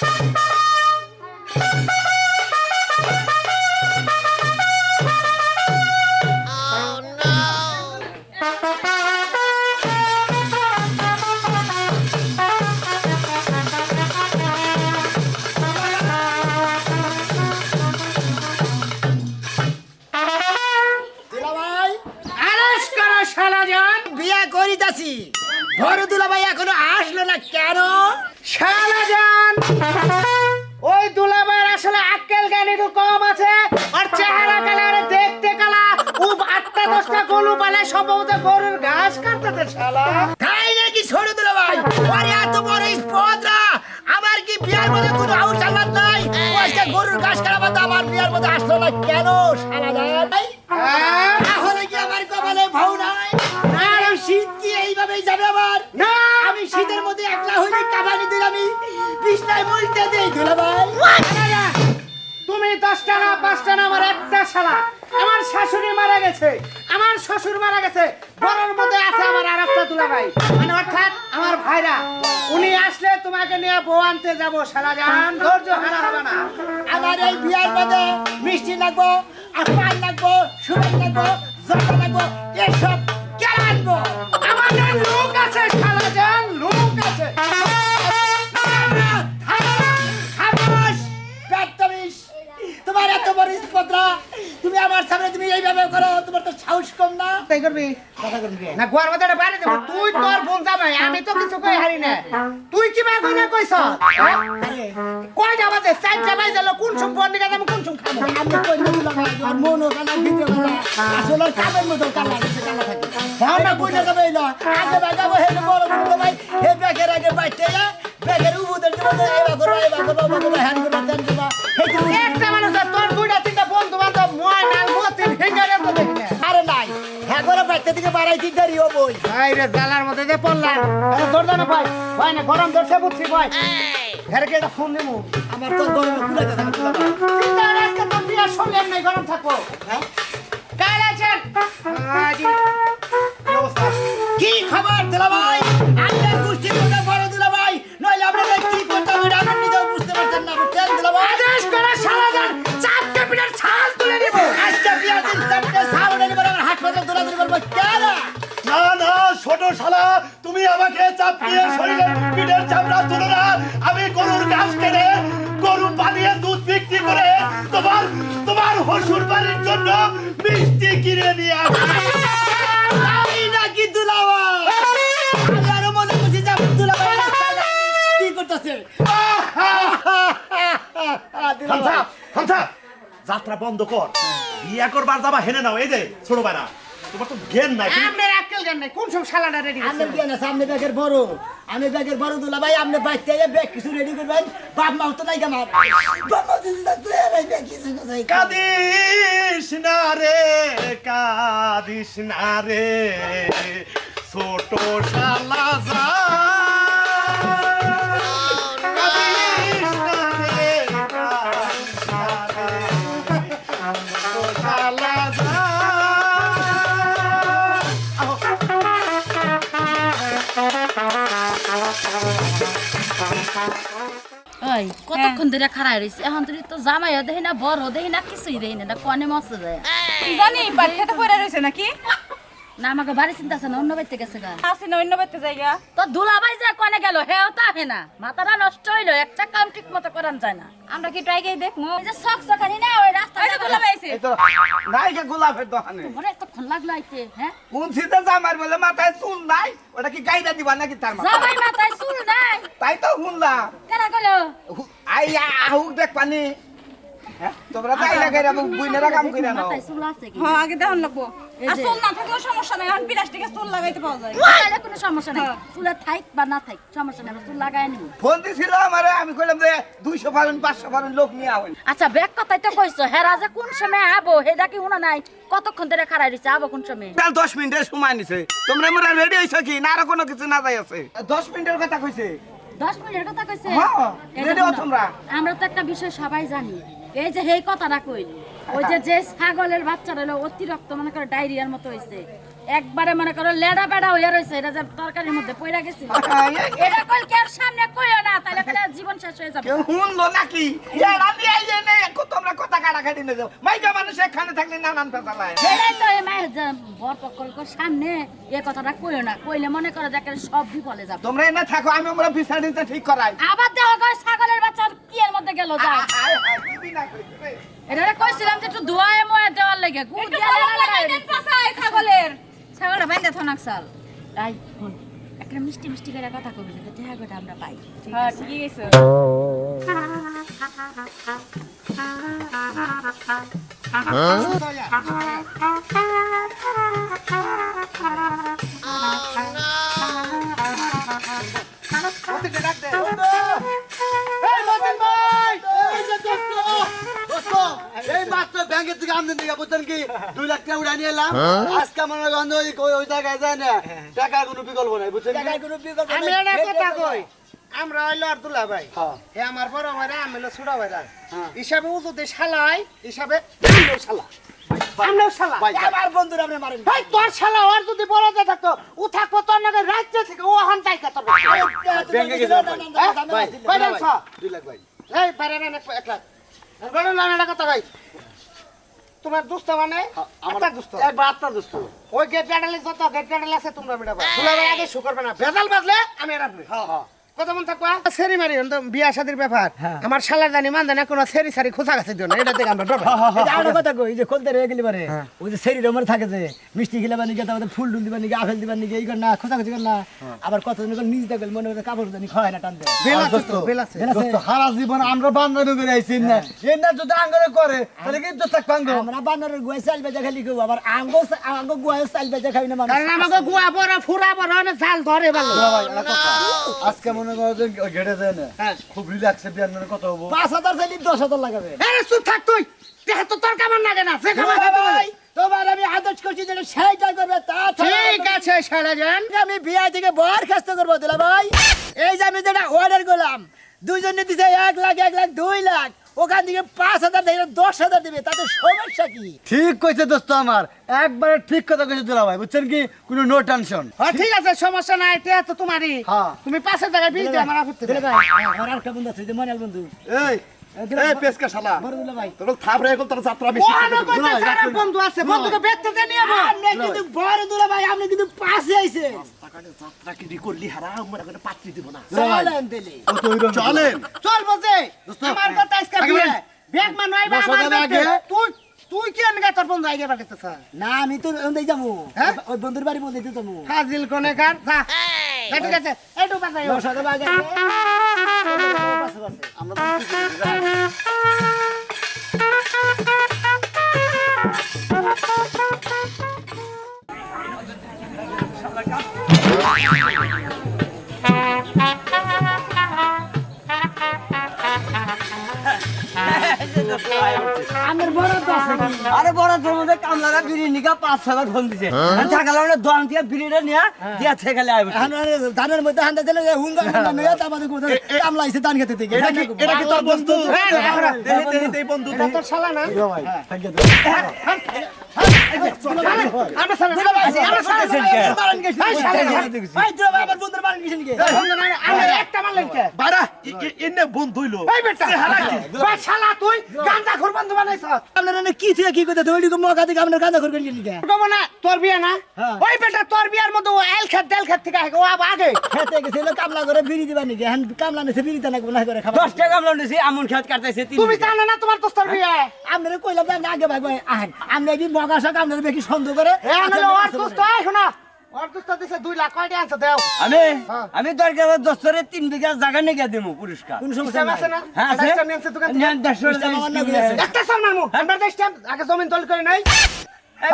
Ha ha! কম আছে আর চেহারা কালারে দেখতে কালা ও আটটা দশটা গরু পালে সম্ভবত গরুর ঘাস কাটতেছে শালা। তাই নাকি ছোট দুলাভাই আরে এত বড় স্পদরা আমার কি বিয়ার মধ্যে কোনো আউট চালান নাই? আজকে গরুর ঘাস কাটা বাদ আমার বিয়ার মধ্যে আসলো না কেন শালা ভাই? তাহলে কি আমার কপালে ভাউ নাই? আর শীত কি এইভাবেই যাবে আবার না। আমি শীতের মধ্যে একলা হইলে কাবানি দিল আমি বিছনায় মরতে দেই দুলাভাই শালাজান, আমার শালা। আমার আমার আমার মানে আমার তোমাকে নিয়ে বউ আনতে যাব শালাজান ধৈর্য হারা আমার বিয়ার মধ্যে মিষ্টি লাগবো, আর লাগবো সুপারি লাগবো জর্দা লাগবো, এসব কেন আনব। আমাদের লোক বড় স্পদরা তুমি আমার সামনে তুমি এইভাবে করো তোমার তো সাহস কম না। তাই করবি? না গোয়ার মধ্যে বাইরে দেবো। তুই তোর বোন জামাই আমি তো কিছু কই হারি না। তুই কি বা কইনা কইছ? কই যাবা দে? সাইড যাবাই দিল কোন সব বন্দি কাজ আমি কোন সব খাব? আমি কই না আর মনও কানা ভিতরে কানা আসলে কামের মতো কানা আছে কানা থাকে যাও না কই না যাবে না আগে বাগাবো হে বড় বড় ভাই হে ব্যাগের আগে বাইতে যা ব্যাগের উবুদের জীবনে এবা করো এবা করো বাবা হ্যান করো তেন করো। হে তুমি একটা নাল মতিন হিঙ্গারে তো দেখি না আরে নাই হ্যাঁ করে বাইতে থেকে বাড়াইতে দেরি হবই। ভাই রে জালার মধ্যে যে পড়লাম। আরে দাও না ভাই ভাই না গরম ধরছে বুঝছি ভাই। ঘরে একটা ফোন দিমু। আমার তো গরমে কুলাইতেছে না চিন্তা নাই, তো বিয়া শুনলেন নাই গরম থাকব। হ্যাঁ? কাল আছেন? কি খবর দিলা ভাই ছাল তুলে নিব। আজকে বিয়ার দিন চারটে সাউন্ড এনে আমার হাসপাতাল দৌড়াদৌড়ি করব। কেন না না ছোট শালা তুমি আমাকে চাপ দিয়ে শরীরের পিঠের চামড়া তুলো না। আমি গরুর ঘাস কেটে গরু পালিয়ে দুধ বিক্রি করে তোমার তোমার হসুর বাড়ির জন্য মিষ্টি কিনে নিয়ে আমি নাকি দুলা ভাই আমি আরও মনে করছি যে কি করতেছে? হামসা হামসা যাত্রা বন্ধ কর। বিয়া করবার যাবা হেনে নাও এই যে ছোট ভাইরা। তোমার তো জ্ঞান নাই আপনার আক্কেল জ্ঞান নাই কোন সব শালাটা রেডি আমি কি না সামনে ব্যাগের বড়। আমি ব্যাগের বড় দুলা ভাই আপনি বাইতে ব্যাগ কিছু রেডি করবেন বাপ মাও তো নাই আমার বাপ মাও তো থাকলে আর এই ব্যাগ কিছু কোথায় কাদিস না রে কাদিস না রে ছোট শালা যা ওই, কতক্ষণ ধরে খাড়াই রয়েছে এখন তুই তো জামাইও দেখি না বড় দেখি না, কিছুই দেখি না কনে মস্ত যায় জানি বাড়ি খেতে পড়ে রয়েছে নাকি? না আমাকে বাড়ি চিন্তা আছে না অন্য বাড়িতে গেছে গা। আসি না অন্য বাড়িতে জায়গা তো দুলাভাই যে কনে গেল হেও তা হে না। মাথাটা নষ্ট হইল একটা কাম ঠিক মতো করান যায় না। আমরা কি ট্রাই গিয়ে দেখব? ওই যে শখ সখানি না ওই রাস্তা এই যে দুলা পাইছে নাইকে গোলাপের দোকানে। মনে এতক্ষণ লাগল আইতে হ্যাঁ? কোন শীতে জামার বলে মাথায় চুল নাই ওটা কি গাইডা দিবা নাকি তার মাথায়? জামাই মাথায় চুল নাই। তাই তো শুনলাম। কেনা গেলো আহুক দেখ পানি। তোমরা তাই না গাইরা বুইনেরা কাম কইরা নাও। হ্যাঁ আগে দেখান লাগবো। আর চুল না থাকলেও সমস্যা নাই প্লাস্টিকের চুল লাগাইতে পাওয়া যায়। তাহলে কোনো সমস্যা নাই। হ্যাঁ। চুলে থাইক বা না থাইক সমস্যা নাই চুল লাগাই নিব ফোন দিছিল আমারে আমি কইলাম যে দুইশো পালন পাঁচশো পালন লোক নিয়ে আচ্ছা ব্যাগ কথাই তো কইছো হেরা যে কোন সময় আবো হেডা কি শুনা নাই? কতক্ষণ ধরে খাড়াই রইছে আবো কোন সময়? তার দশ মিনিটের সময় নিছে। তোমরা মোরা রেডি হইছো কি? না আরও কোনো কিছু না যাই আছে। দশ মিনিটের কথা কইছে। দশ মিনিটের কথা কইছে? হ্যাঁ, হও তোমরা। আমরা তো একটা বিষয় সবাই জানি। এই যে সেই কথাটা কইল। ওই যে যে ছাগলের বাচ্চাটা হলো অতিরিক্ত মনে করো ডায়রিয়ার মতো হইছে। একবারে মনে করো লেডা বেড়া হইয়া রইছে এটা যে তরকারির মধ্যে পইরা গেছে। এটা কইল কি আর সামনে কইও না তাহলে তাহলে জীবন শেষ হয়ে যাবে। কেউ শুনলো নাকি? এরা নিয়ে আইলে নে, কো তোমরা কথা কাটাকাটি নিয়ে যাও। মাইকা মানুষ এখানে থাকলে নানান পেঁচালায় সেটাই তো এই মায়ের যে বর পক্ষের সামনে এ কথাটা কইও না কইলে মনে করে যে একেবারে সব বিপলে যাবে। তোমরা এনে থাকো আমি আমরা বিচার ঠিক করাই। আবার দেওয়া কয় ছাগলের বাচ্চা কি এর মধ্যে গেল যা না। এটা কইছিলাম যে একটু ধোয়ায় ময়ে দেওয়ার লেগে গুড় দিয়ে পাছায় ছাগলের। ছাগলটা বাইন্দা থনাক সাল তাই শুন, একটা মিষ্টি মিষ্টি করে কথা কবি যাতে দেখা করে আমরা পাই ঠিক হ্যাঁ আছে? ঠিকই গেছে ওদিকে ডাক ব্যাংকের থেকে আমদানি দিকে বুঝছেন কি দুই লাখ টাকা উড়া নিয়ে এলাম আজকে মনে হয় গন্ধ ওই ওই জায়গায় যায় না টাকার কোনো বিকল্প নাই বুঝছেন টাকার কোনো বিকল্প আমি এটা কথা কই আমরা হইল আব্দুল্লাহ ভাই হ্যাঁ। এ আমার বড় ভাইরা আমি হলো ছোট ভাইরা হিসাবে উজুতে শালাই হিসাবে শালা আমরাও শালা আমার বন্ধুরা আপনি মারেন ভাই তোর শালা ওর যদি বড় থাকতো ও থাকব তোর নাকি রাজ্য থেকে ও এখন যাই তোর ব্যাংকে গেছিলাম ভাই ভাই দেখছ দুই লাখ ভাই এই বাইরে না এক লাখ বড় লাইন কথা ভাই তোমার দুস্ত মানে? আমার দুস্ত একবার আপনার দোস্ত ওই গেট প্যাডালে যত গেট প্যাডাল আছে তোমরা বেড়াবা দুলা ভাই আগে শু করবে না। ভেজাল বাজলে আমি আর আপনি হ্যাঁ হ্যাঁ। কত মন থাকবা সেরি মারি তো বিয়া শাদির ব্যাপার। আমার শালার দানি মান দানি কোনো সেরি সারি খোঁজা গেছে দিও না এটা দেখে আমরা ডরবে। এই যে আরেকটা কথা কই এই যে গেলি পারে ওই থাকে যে মিষ্টি খেলে বানি গেতে ফুল আপেল এই কর না কর আবার নিজে থাকলে মনে করে কাপড় জানি খায় না টান দেয়। বেল আছে তো বেল দোস্ত সারা জীবন আমরা বান্ধবী করে আইছি না এর যদি আঙ্গরে করে তাহলে কি তো আমরা চাল বেজা খালি আবার আঙ্গো আঙ্গো গুয়ায় চাল বেজা খাই না মানুষ। কারণ আমাকে গুয়া বড় ফুরা বড় না জাল ধরে ভালো। আজকে মনে করো যে ঘেটে যায় না খুব রিল্যাক্সে বিয়ার মানে কত হব? পাঁচ হাজার চাইলে দশ হাজার লাগাবে। আরে চুপ থাক তুই। দেখ তো তোর কামান লাগে না সে কামান তোমার আমি আদেশ করছি যেটা করবে তা ঠিক আছে শালা যান আমি বিয়া থেকে বরখাস্ত করব দিলা ভাই এই যে আমি যেটা অর্ডার করলাম দুজনে দিছে এক লাখ এক লাখ দুই লাখ। ওখান থেকে পাঁচ হাজার থেকে দশ হাজার দিবে তাতে সমস্যা কি? ঠিক কইছে দোস্ত আমার। একবারে ঠিক কথা কইছে দুলা ভাই বুঝছেন কি? কোনো নো টেনশন হ্যাঁ ঠিক আছে সমস্যা নাই এটা তো তোমারই। হ্যাঁ। তুমি পাঁচের টাকা বিল দিয়ে আমার আপত্তি দিলে ভাই আমার আরেকটা বন্ধু আছে যে মনিয়াল বন্ধু। এই এই পেসকা শালা। বড় দিলা ভাই তোর থাপ রে এখন তোর যাত্রা বেশি ওহানো কইতে সারা বন্ধু আছে বন্ধুকে বেচতে নিয়ে আপনি কিন্তু বড় দুলা ভাই আপনি কিন্তু পাশে আইছে যাত্রা কি করলি? হারা আমরা করে পাত্রী দিব না। চলেন দিলি। চলেন। চল বসে আমার কথা আজকে বিয়ে। ব্যাগ মান নয় দশ আমার হাজার দেখতে। আগে। তুই তুই কি আনগা তোর বন্ধু আগে বাড়িতেছ না আমি তো ওই যাব। হ্যাঁ? ওই বন্ধুর বাড়ি বলতে যাব। ফাজিল কোনে কার যা যা, ঠিক আছে। একটু বাজাই দশ হাজার আগে। পাশে পাশে আমার আরে বড় তোর মধ্যে কামলারা বিড়ি নিকা পাঁচ হাজার ফোন দিছে থাকালে মানে দোকান থেকে বিড়িটা নিয়ে দিয়া থেকে আইব ধানের মধ্যে হান্ডা দিলে হুঙ্গা হুঙ্গা নিয়ে তার মধ্যে কোথায় কামলা আইছে ধান খেতে থেকে এটা কি এটা কি তোর বন্ধু হ্যাঁ, হ্যাঁ, হ্যাঁ। দেহি বন্ধু তোর শালা না ভাই, আমরা আমার আমার তোর আপনি বেশি সন্দেহ করে। আচ্ছা, ওর দোস্ত আয় শোনা। ওর দোস্ত দিছে দুই লাখ কয়টা আনছে দেও। আমি। আমি দরকার হলে দশটারে তিন বিঘা জায়গা নিয়ে দেবো পুরস্কার। কোন সমস্যা সিস্টেম আছে নাই না? হ্যাঁ আছে। আঠাশটা নিয়ে আনছে দোকান থেকে। নেন দেড়শো টাকা সিস্টেম আমার না স্কিম আছে। আছে। একটা সালমান আমরা আগে জমিন দল করে নাই।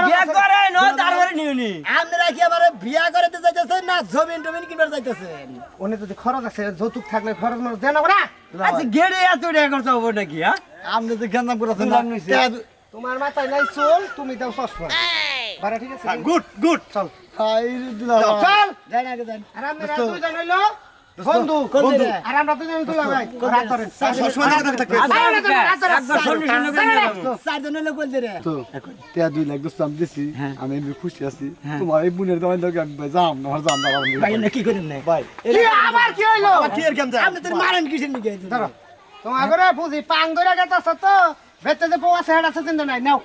বিয়া করে ন তারপরে নিউনি আপনারা কি আমার বিয়া করতে যাইতেছেন না জমিন টমিন কিনবার যাইতেছেন উনি যদি খরচ আছে যৌতুক থাকলে খরচ মরচ দেন না আচ্ছা গেড়ে এত টাকা করতে হবে নাকি হ্যাঁ? আপনি তো গেন্দাম নিছে। তোমার মাথায় নাই চুল তুমি দাও চশমা। বারা ঠিক আছে? Good good. চল। হাই দুলা। চল। যাই আগে যান আর আমরা দুইজন হইল বন্ধু। কোন বন্ধু। দিকে? আর আমরা দুজন দুলা ভাই থাকবে। চারজন টিয়া দুই লাখ দোস্ত আমি দিছি। আমি এমনি খুশি আছি। তোমার এই বোনের দাম আমি ভাই যাম না যাম না ভাই না কি করেন না ভাই। কি আবার কি হইল? কি এর কেমন আপনি তো মারেন কিসের নিকে ধরো তোমার বুঝি পাং ধরে গেছে তো? ভেতরে যে বউ আছে হেড আছে চিন্তা নাই নাও।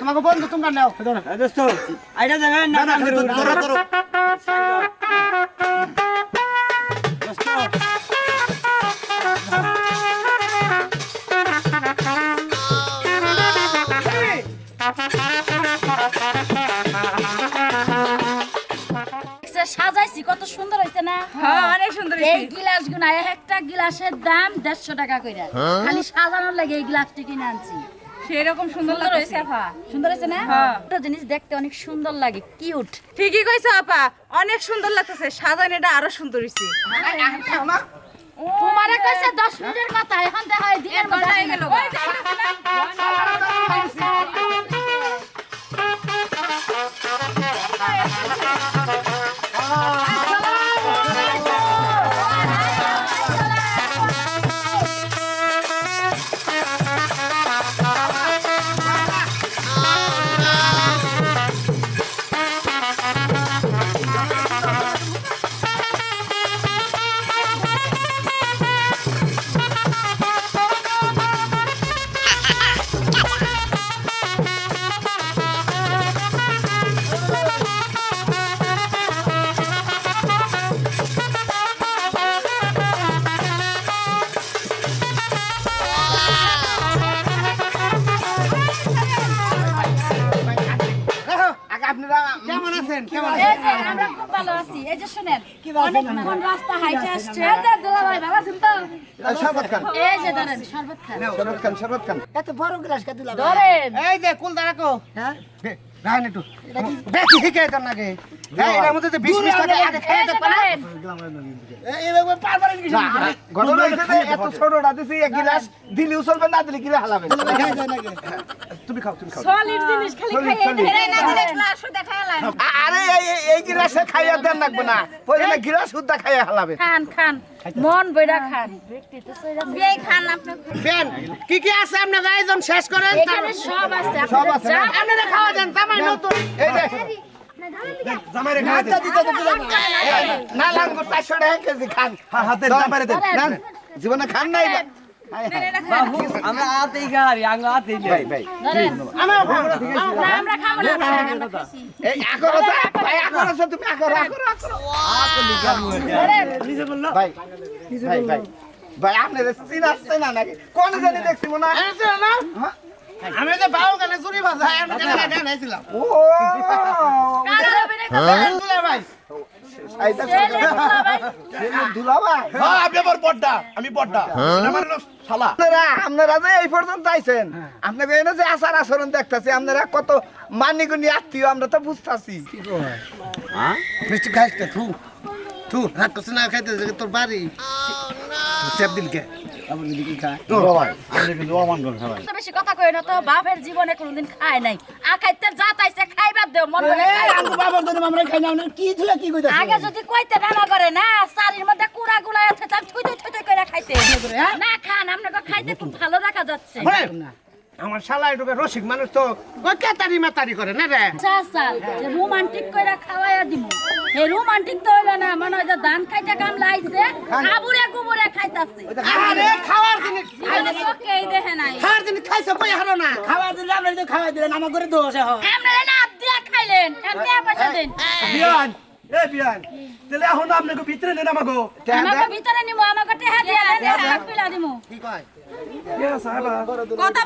তোমাকে বন্ধু তোমরা নাও। দোস্ত না না ধরো ধরো। সাজাইছি কত সুন্দর হয়েছে না? হ্যাঁ অনেক সুন্দর এই। গিলাস গুনা একটা গিলাসের দাম দেড়শো টাকা কইরা। খালি সাজানোর লাগে এই গিলাসটি কিনে আনছি। সেরকম সুন্দর সুন্দর লাগছে আপা। সুন্দর হয়েছে না? হ্যাঁ। একটা জিনিস দেখতে অনেক সুন্দর লাগে কিউট। ঠিকই কইছো আপা। অনেক সুন্দর লাগতেছে। সাজানোটা আরও সুন্দর হয়েছে তোমারে কইছে 10 মিনিটের কথা এখন দেখা দিনের মধ্যে। হয়ে গেল। অনেকক্ষণ রাস্তা হাইটে আসছে। দুলাভাই ভালো আছেন তো? শরবত খান। এই যে ধরেন শরবত খান। শরবত খান শরবত খান। এত বড় গ্লাস কে দিলাম? ধরেন। এই যে কুল দাঁড়াকো হ্যাঁ? রাখেন একটু। বেশি ঠিক আছে নাকি। এই মধ্যে তো বিশ মিনিট থাকে আগে খেয়ে এই না। ধরেন পারবার কিছু? ঘটনা হয়েছে এত ছোটটা দিছি এক গিলাস দিলেও চলবে না দিলে গিলা হালাবে? তুমি খাও তুমি খাও সলিড জিনিস খালি খাইয়ে এই না দিলে গ্লাস দেখাইলাম আ- আরে এই এই- গিলাসে খাইয়া দেন লাগবে না পরে না গিলাস সুদ্ধা খাইয়া হালাবে খান খান মন বইরা খান ব্যক্তি তো সইরা বিয়ে খান আপনি বেন কি কি আছে আপনার আয়োজন শেষ করেন এখানে সব আছে সব আছে? আপনারা খাওয়া দেন জামাই নতুন এই যে জামাই রে খাই আচ্ছা দিতে দিতে দিলাম না লাগবে চারশো টাকা কেজি খান হাতে জামাই দেন জীবনে খান নাই আমরা আতেই গাড়ি আমরা আতেই ভাই ভাই আমরা না। আমরা খাব না আমরা খাইছি। এই আকর আছে? ভাই আকর আছে তুমি আকর আকর আকর ধরেন ভাই ভাই ভাই ভাই আপনি চিনা চিনা নাকি? কোন জানি দেখছি মনে হয় হ্যাঁ? আমি যে বাউল গানে চুরি আমি গান আইছিলাম ও। কারা? ভাই। হ্যাঁ আমি আবার বড়টা আমি বড়টা আমার শালা। আপনারা আপনারা যে এই পর্যন্ত আইছেন আপনাকে এনে যে আচার আচরণ দেখতেছি আপনারা কত মানিগুনি আত্মীয় আমরা তো বুঝতেছি। মিষ্টি খাইস তো থু। থু হাত না খাইতে তোর বাড়ি। চেপ দিলকে আবার দিকে খা তো বেশি কথা কই না তো বাপের জীবনে কোনোদিন খায় নাই। আ যা তাইছে খাইবার দেও মন বলে খাই। আমগো বাবার জন্য আমরা খাই না আমরা কি থুয়া কি কইতাছ? আগে যদি কইতে না করে না চারির মধ্যে কুড়া গুলা আছে তার ছুঁই ছুঁই ছুঁই করে খাইতে না খান আপনাকে খাইতে খুব ভালো দেখা যাচ্ছে। আমার শালা একটু রসিক মানুষ তো কেতারি মাতারি করে না রে। রোমান্টিক কইরা খাওয়াইয়া দিমু। এই রোমান্টিক তো হইল না মনে হয় যে ধান খাইতে কাম লাইছে আবুরে গুবুরে খাইতাছে। আরে খাওয়ার জিনিস জীবনে চোখেই দেখে নাই। খাওয়ার জিনিস খাইছে বই হারো না। খাওয়া দিলে আমরা তো খাওয়া দিলেন আমার করে দোষ হয় আপনারা না দিয়া খাইলেন এমনি পয়সা দেন? বিয়ান এ বিয়ান তাহলে এখন আপনাকে ভিতরে নেন আমাকে। আমাকে ভিতরে নিমু আমাকে টেহা দিয়া দেন হাত পিলা দিমু। কি কয়? কথা?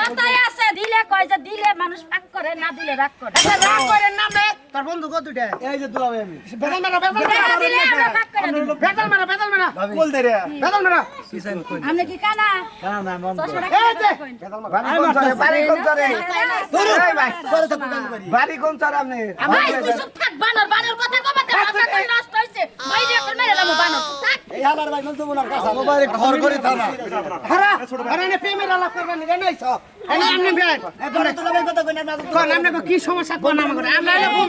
কথাই আছে দিলে কয় যে দিলে মানুষ পাক করে না দিলে রাগ করে। রাগ করে না রে তোর বন্ধু কো দুইটা এই যে দুলাভাই আমি। বেদল মারা বেদল মারা। বেদল মারা বেদল মারা বল দে রে বেদল মারা। আপনি কি কানা? কানা না মন এই যে। কোন চরে বাড়ি কোন চরে? এই ভাই করে তো দোকান করি বাড়ি কোন চরে আপনি? ভাই তুই চুপ থাক বানর বানর কথা কবা দে মাথা কই নষ্ট হইছে বাইরে এখন মেরে লামু বানর থাক। এই হালার ভাই তো কাছে মোবাইল ঘর করে থানা। হারা আরে নে প্রেমের আলাপ করবেন রে নাই সব এনে আমনি বেন এই কথা কই না কোন আমনে কি সমস্যা কোন আমরা কোন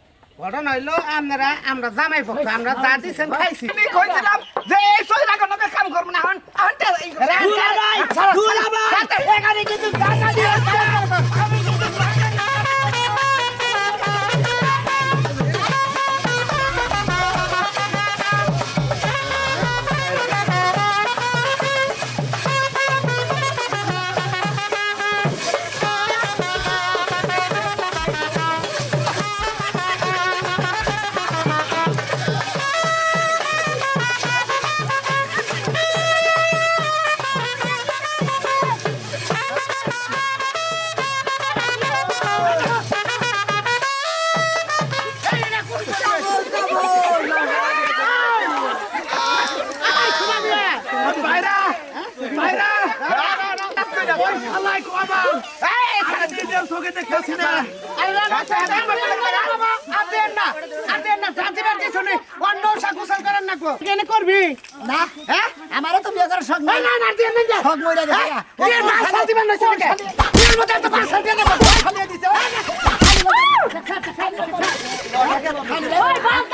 ঘটনা হইল আমরা আমরা জামাই পক্ষ আমরা যা দিয়েছেন হ্যাঁ। খাইছি। কইছিলাম যে এই ওই বাল।